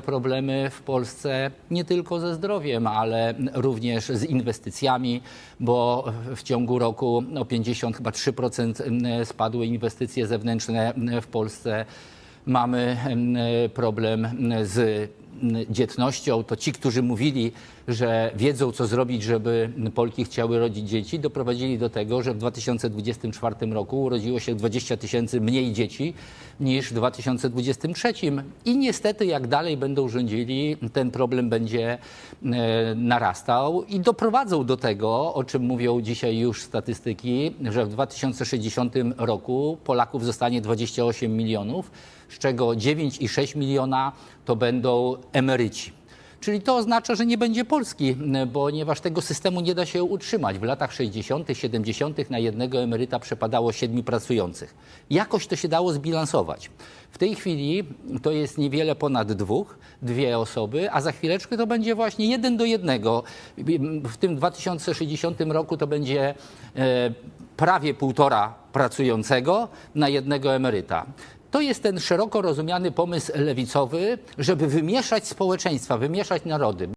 problemy w Polsce nie tylko ze zdrowiem, ale również z inwestycjami, bo w ciągu roku o 50 chyba 3% spadły inwestycje zewnętrzne w Polsce. Mamy em, problem z dzietnością. To ci, którzy mówili, że wiedzą, co zrobić, żeby Polki chciały rodzić dzieci, doprowadzili do tego, że w 2024 roku urodziło się 20 tysięcy mniej dzieci niż w 2023. I niestety, jak dalej będą rządzili, ten problem będzie e, narastał i doprowadzą do tego, o czym mówią dzisiaj już statystyki, że w 2060 roku Polaków zostanie 28 milionów, z czego 9,6 miliona to będą emeryci. Czyli to oznacza, że nie będzie Polski, ponieważ tego systemu nie da się utrzymać. W latach 60., 70. na jednego emeryta przepadało siedmiu pracujących. Jakoś to się dało zbilansować. W tej chwili to jest niewiele ponad dwóch, dwie osoby, a za chwileczkę to będzie właśnie jeden do jednego. W tym 2060 roku to będzie e, prawie półtora pracującego na jednego emeryta. To jest ten szeroko rozumiany pomysł lewicowy, żeby wymieszać społeczeństwa, wymieszać narody.